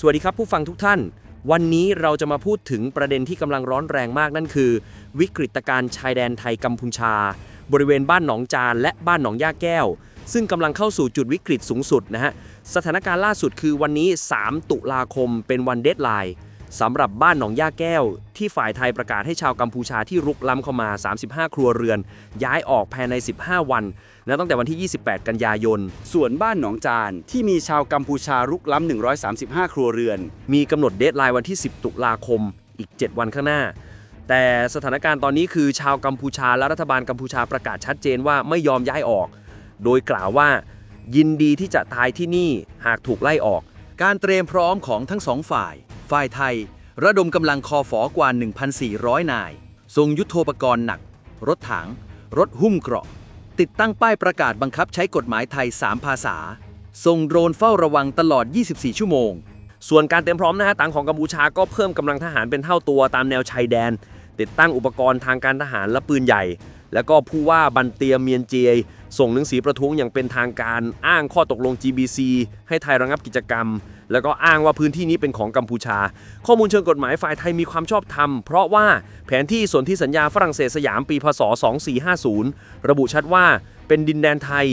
สวัสดีครับผู้ฟังทุกท่าน วันนี้เราจะมาพูดถึงประเด็นที่กำลังร้อนแรงมากนั่นคือ วิกฤตการณ์ชายแดนไทยกัมพูชา บริเวณบ้านหนองจานและบ้านหนองย่าแก้ว ซึ่งกำลังเข้าสู่จุดวิกฤตสูงสุดนะฮะสถานการณ์ล่าสุดคือวันนี้ 3 ตุลาคมเป็นวันเดทไลน์ สำหรับบ้านหนองย่าแก้ว ที่ฝ่ายไทยประกาศให้ชาวกัมพูชาที่รุกล้ำเข้ามา 35 ครัวเรือน ย้ายออกภายใน 15 วันนะตั้งแต่วันที่ 28 กันยายน ส่วนบ้านหนองจานที่มีชาวกัมพูชารุกล้ำ 135 ครัวเรือน มีกำหนดเดทไลน์วันที่ 10 ตุลาคม อีก 7 วันข้างหน้า แต่สถานการณ์ตอนนี้คือชาวกัมพูชาและรัฐบาลกัมพูชาประกาศชัดเจนว่าไม่ยอมย้ายออก โดยกล่าวว่า ยินดีที่จะตายที่นี่หากถูกไล่ออก การเตรียมพร้อมของทั้งสองฝ่าย ฝ่ายไทย ระดมกำลังคอฝอกว่า 1,400 นายทรงยุทโธปกรณ์หนัก รถถัง รถหุ้มเกราะ ติดตั้งป้ายประกาศบังคับใช้กฎหมายไทย 3 ภาษาทรงโดรนเฝ้าระวังตลอด 24 ชั่วโมง ส่วนการเตรียมพร้อมนะฮะต่างของกัมพูชาก็เพิ่มกำลังทหารเป็นเท่าตัวตามแนวชายแดน ติดตั้งอุปกรณ์ทางการทหารและปืนใหญ่ แล้วก็ผู้ว่าบันเตียเมียนเจยส่งหนังสือประท้วงอย่างเป็นทางการอ้างข้อตกลง GBC ให้ไทยระงับกิจกรรม แล้วก็อ้างว่าพื้นที่นี้เป็นของกัมพูชา ข้อมูลเชิงกฎหมายฝ่ายไทยมีความชอบธรรม เพราะว่าแผนที่สนธิสัญญาฝรั่งเศสสยามปีพศ 2450 ระบุชัดว่าเป็นดินแดนไทย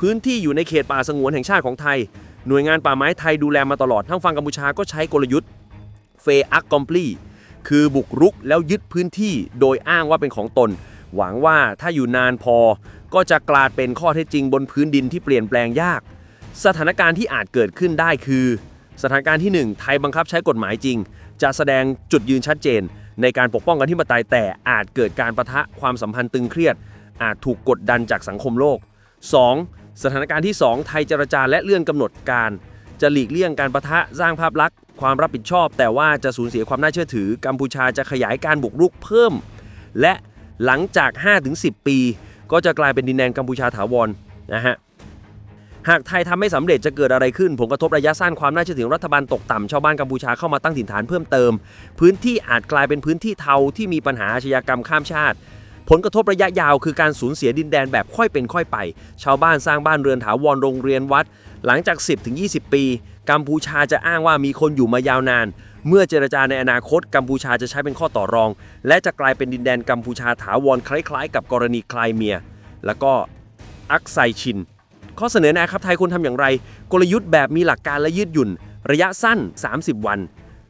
พื้นที่อยู่ในเขตป่าสงวนแห่งชาติของไทย หน่วยงานป่าไม้ไทยดูแลมาตลอดทั้งฝั่งกัมพูชาก็ใช้กลยุทธ์เฟอักกอมปลีคือบุกรุกแล้วยึดพื้นที่โดยอ้างว่าเป็นของตน หวังว่าถ้าอยู่นานพอ ก็จะกลายเป็นข้อเท็จจริงบนพื้นดินที่เปลี่ยนแปลงยาก สถานการณ์ที่อาจเกิดขึ้นได้คือ สถานการณ์ที่ 1 ไทยบังคับใช้กฎหมายจริง จะแสดงจุดยืนชัดเจน ในการปกป้องกันที่ปไตยแต่อาจเกิดการประทะความสัมพันธ์ตึงเครียด อาจถูกกดดันจากสังคมโลก 2. สถานการณ์ที่ 2 ไทยเจรจาและเลื่อนกำหนดการ จะหลีกเลี่ยงการประทะสร้างภาพลักษณ์ ความรับผิดชอบ แต่ว่าจะสูญเสียความน่าเชื่อถือ กัมพูชาจะขยายการบุกรุกเพิ่ม และหลังจาก 5-10 ปี ก็จะกลายเป็นดินแดนกัมพูชาถาวรนะฮะ หากไทยทำไม่สำเร็จจะเกิดอะไรขึ้น ผลกระทบระยะสั้นความน่าเชื่อถือของรัฐบาลตกต่ำชาวบ้านกัมพูชาเข้ามาตั้งถิ่นฐานเพิ่มเติม พื้นที่อาจกลายเป็นพื้นที่เทาที่มีปัญหาอาชญากรรมข้ามชาติ ผลกระทบระยะยาวคือการสูญเสียดินแดนแบบค่อยเป็นค่อยไป ชาวบ้านสร้างบ้านเรือนถาวรโรงเรียนวัด หลังจาก 10-20 ปี กัมพูชาจะอ้างว่ามีคนอยู่มายาวนาน เมื่อเจรจาในอนาคตกัมพูชาจะใช้เป็นข้อต่อรอง และจะกลายเป็นดินแดนกัมพูชาถาวรคล้าย ๆ กับกรณีคลายเมีย แล้วก็อักไซชิน ข้อเสนอแนะครับไทยควรทำอย่างไร กลยุทธ์แบบมีหลักการและยืดหยุ่น ระยะสั้น 30 วัน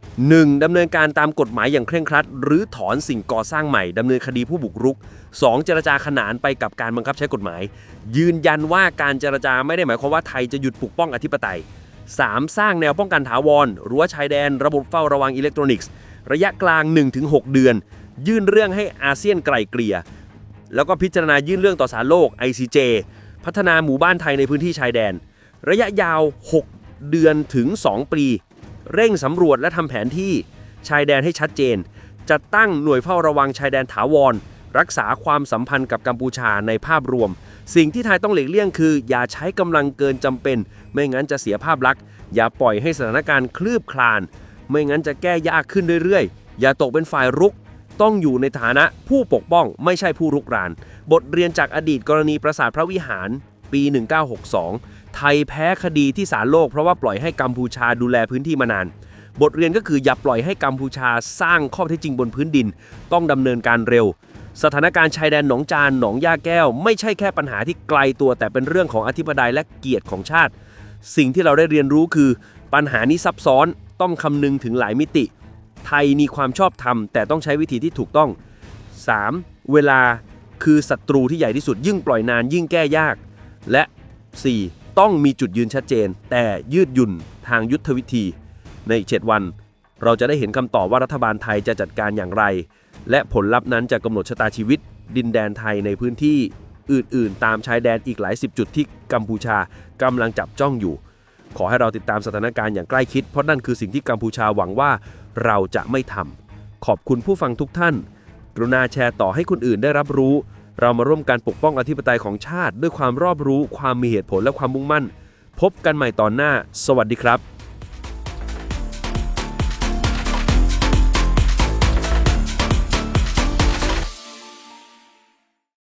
1. ดำเนินการตามกฎหมายอย่างเคร่งครัด หรือถอนสิ่งก่อสร้างใหม่ ดำเนินคดีผู้บุกรุก 2. เจรจาขนานไปกับการบังคับใช้กฎหมาย ยืนยันว่าการเจรจาไม่ได้หมายความว่าไทยจะหยุดปกป้องอธิปไตย 3. สร้างแนวป้องกันถาวรรั้วชายแดน ระบบเฝ้าระวังอิเล็กทรอนิกส์ ระยะกลาง 1-6 เดือน ยื่นเรื่องให้อาเซียนไกลเกลี่ย แล้วก็พิจารณายื่นเรื่องต่อศาลโลก ICJ พัฒนาหมู่บ้านไทยในพื้นที่ชายแดน ระยะยาว 6 เดือนถึง 2 ปี เร่งสำรวจและทำแผนที่ชายแดนให้ชัดเจน จัดตั้งหน่วยเฝ้าระวังชายแดนถาวร รักษาความสัมพันธ์กับกัมพูชาในภาพรวม สิ่งที่ไทยต้องหลีกเลี่ยงคือ อย่าใช้กำลังเกินจำเป็น ไม่งั้นจะเสียภาพลักษณ์ อย่าปล่อยให้สถานการณ์คลืบคลาน ไม่งั้นจะแก้ยากขึ้นเรื่อยๆ อย่าตกเป็นฝ่ายรุก ต้องอยู่ในฐานะผู้ปกป้องไม่ใช่ผู้รุกราน บทเรียนจากอดีตกรณีปราสาทพระวิหาร ปี 1962 ไทยแพ้คดีที่ศาลโลกเพราะว่าปล่อยให้กัมพูชาดูแลพื้นที่มานาน บทเรียนก็คืออย่าปล่อยให้กัมพูชาสร้างข้อเท็จจริงบนพื้นดิน ต้องดำเนินการเร็วสถานการณ์ชายแดนหนองจานหนองย่าแก้ว ไม่ใช่แค่ปัญหาที่ไกลตัวแต่เป็นเรื่องของอธิปไตยและเกียรติของชาติ สิ่งที่เราได้เรียนรู้คือ ปัญหานี้ซับซ้อนต้องคำนึงถึงหลายมิติ ไทยมีความชอบธรรมแต่ต้องใช้วิธีที่ถูกต้อง 3. เวลาคือศัตรูที่ใหญ่ที่สุด ยิ่งปล่อยนานยิ่งแก้ยาก และ 4. ต้องมีจุดยืนชัดเจน แต่ยืดหยุ่นทางยุทธวิธี ในอีก7วัน เราจะได้เห็นคำตอบว่ารัฐบาลไทยจะจัดการอย่างไร และผลลัพธ์นั้นจะกำหนดชะตาชีวิต ดินแดนไทยในพื้นที่อื่น ๆ ตามชายแดนอีกหลายสิบจุดที่กัมพูชากำลังจับจ้องอยู่ ขอให้เราติดตามสถานการณ์อย่างใกล้ชิด เพราะนั่นคือสิ่งที่กัมพูชาหวังว่า เราจะไม่ทำ ขอบคุณผู้ฟังทุกท่าน กรุณาแชร์ต่อให้คนอื่นได้รับรู้ เรามาร่วมกันปกป้องอธิปไตยของชาติ ด้วยความรอบรู้ ความมีเหตุผลและความมุ่งมั่น พบกันใหม่ตอนหน้า สวัสดีครับ